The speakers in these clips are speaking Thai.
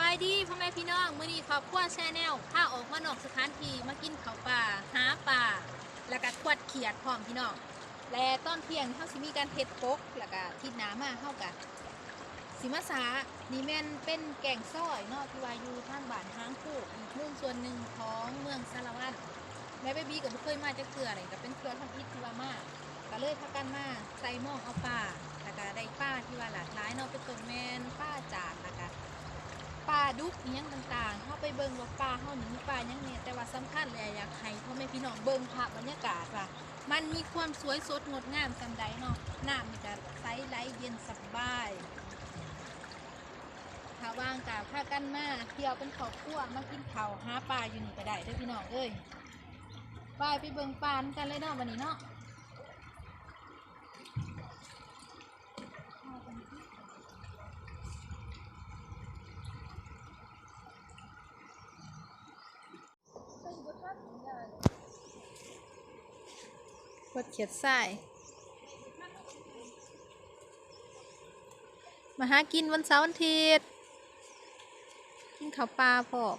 บายดีพ่อแม่พี่น้องมื้อนี้ครอบครัวแชแนลพาออกมานอกสถานที่มากินข้าวป่าหาป่า แล้วก็ทวดเขียดพร้อมพี่น้องและตอนเที่ยงเฮาสิมีการเฮ็ดปกแล้วก็ทิศน้ำมาเฮากันสิมาสานี่แม่นเป็นแกงซ้อยเนาะที่ว่าอยู่ทางบ้านทางคู่อีกหนึ่งส่วนหนึ่งของเมืองสารวัตรแม่เบบี้ก็บ่เคยมาจักเทื่ออะไรก็เป็นเครือทำอิฐที่ว่ามาก็เลยพากันมาใส่หม้องเอาป่าแล้วก็ได้ป้าที่ว่าหลากหลายเนาะเป็นต้นแมนป้าจาดแล้วก็ ปลาดุกอิหยังต่างๆ เข้าไปเบิ่งว่าปลาเฮาหนี่มีปลายังเนี่ยแต่ว่าสำคัญเลยอยากให้พ่อแม่พี่น้องเบิ่งภาพบรรยากาศว่ามันมีความสวยสดงดงามจำใดเนาะน้ำนี่ก็ใสไหลเย็นสบายถ้าว่างกาพากันมาเที่ยวเป็นครอบครัวมากินข้าหาปลาอยู่นี่ก็ได้เด้อพี่น้องเอ้ยไปไปเบิ่งปลานกันเลยเนาะวันนี้เนาะ วัดเขียดทรายมาหากินวันเสาร์วันอาทิตย์กินข้าวปลาพร้อม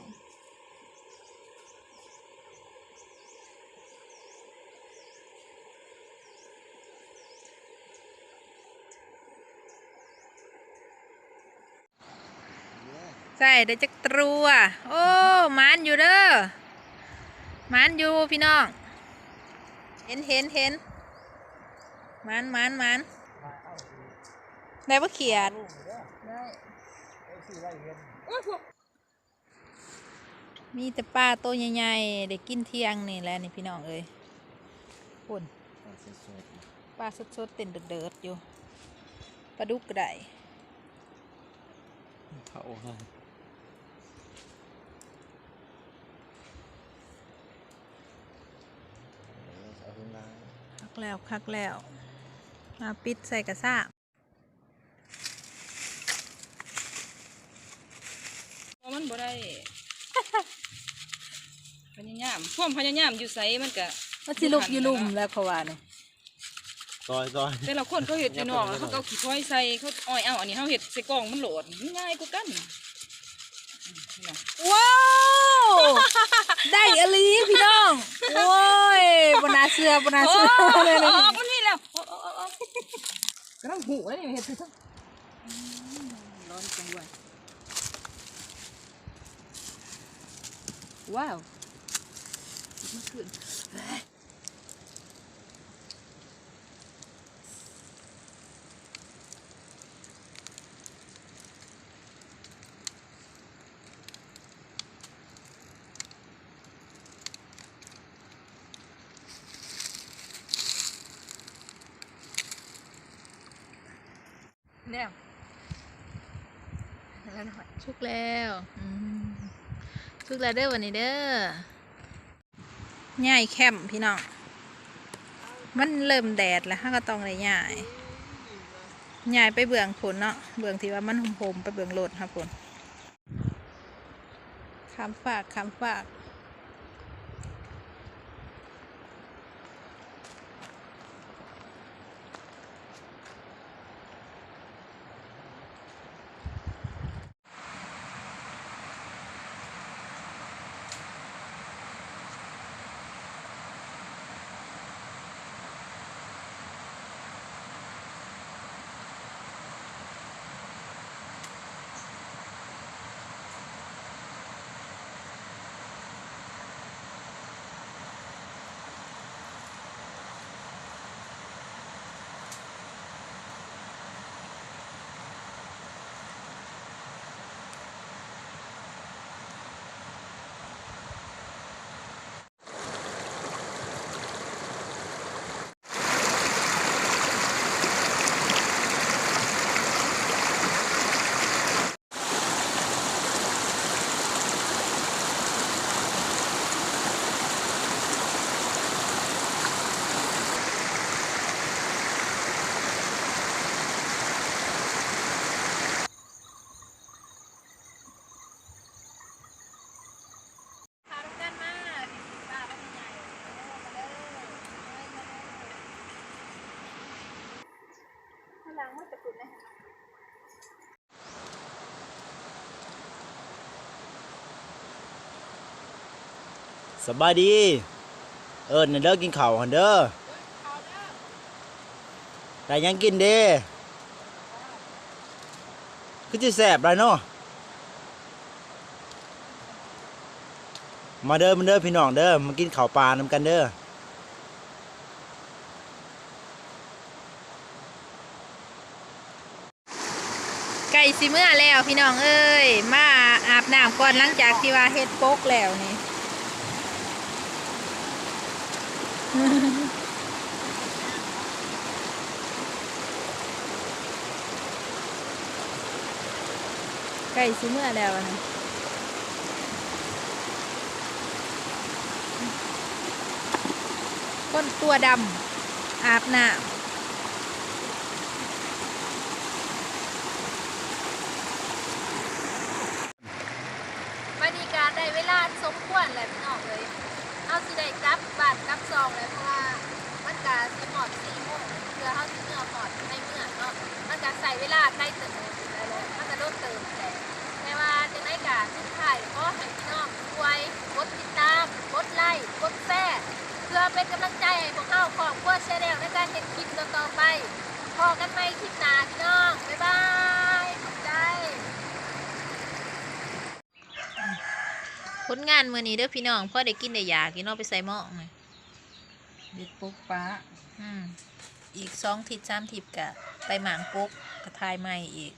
ใช่ได้จักตรัว โอ้มันอยู่เด้อมันอยู่พี่น้อง เห็นเห็นเห็นมันมันมันได้ปะเขียดได้มีแต่ปลาตัวใหญ่ๆได้กินเที่ยงนี่แหละนี่พี่น้องเอ้ยปุ่นปลาสดๆเต็นเดือดๆอยู่ปลาดุกก็ได้เขาฮะ เอาขึ้นมา คัก แล้วคักแล้ว มาปิดใส่กระซ่าเพราะมันบ่ได้พยายามความพยายามอยู่ไสมันก็ว่าสิลุกอยู่ลุ่มแล้วเขาว่านี่ซอยซอยแต่ละคนเขาเฮ็ดอยู่นอกแล้วเขาก็เอาขี้ถ้อยใส่เขาอ้อยเอาอันนี้เขาเฮ็ดใส่กล่องมันโหลดมันง่ายกว่ากันอืมนี่นะ ว้าว ได้อลีพี่น้องโอ้ยบนาเสือบนาโอ้เสือเลยอเลยอกมันนี่แล้วโอ้โอ้โอ้โอ้กำลังหูเลยนี่เฮ็ดคือทั้งอืมร้อนจังเลยว้าวเมื่อคืน เนี่ยแล้วหน่อยชุกแล้วชุกแล้วเด้อวันนี้เด้อง่ายแคมพี่น้อง มันเริ่มแดดแล้วฮะก็ต้องเลยง่ายง่ายไปเบื้องผลเนาะ เบื้องที่ว่ามันหมๆไปเบื้องโลดครับผลคำฝากคำฝากางมืดตะกุดนะสบายดี เออเด้อกินข่าวหนเด้อแต่ยังกินเด้คือจะแสบไรเนาะมาเด้อมาเด้อพี่น้องเด้อมากินข่าวปลานำกันเด้อ สิเมื่อแล้วพี่น้องเอ้ย มาอาบน้ำก่อนหลังจากที่ว่าเฮ็ดโป๊กแล้วนี่ไก่สิเมื่อแล้วนะคนตัวดำอาบน้ำ บรรยากาศได้เวลาสมควรแล้วพี่น้องเลย เอาสิได้กลับบ้านกลับซองเลยเพราะว่ามันกาสิหมอดสี่โมงเพื่อเขาสิเมื่อหมอดในเมื่อเนาะมันกาใส่เวลาใกล้ตื่นเลยเลยมันก็โดนเติมแต่แต่ว่าจะได้กาสุดท้ายก็ให้พี่น้องช่วยกดติดตามกดไลค์กดแชร์เพื่อเป็นกำลังใจให้พวกเขาของพวกแชร์แนลในการเห็นคลิปต่อๆไปพอกันไหมคลิปหน้าพี่น้องบ๊ายบายขอบใจ ผ ลงานมื้อนี้เด้อพี่น้องพ่อได้กินได้ยากินเอาไปใส่หม้อไงเด็ดปุ๊กป้า อืมอีกสองทิศสามทิศกะไปหมางปุ๊กกะทายใหม่อีก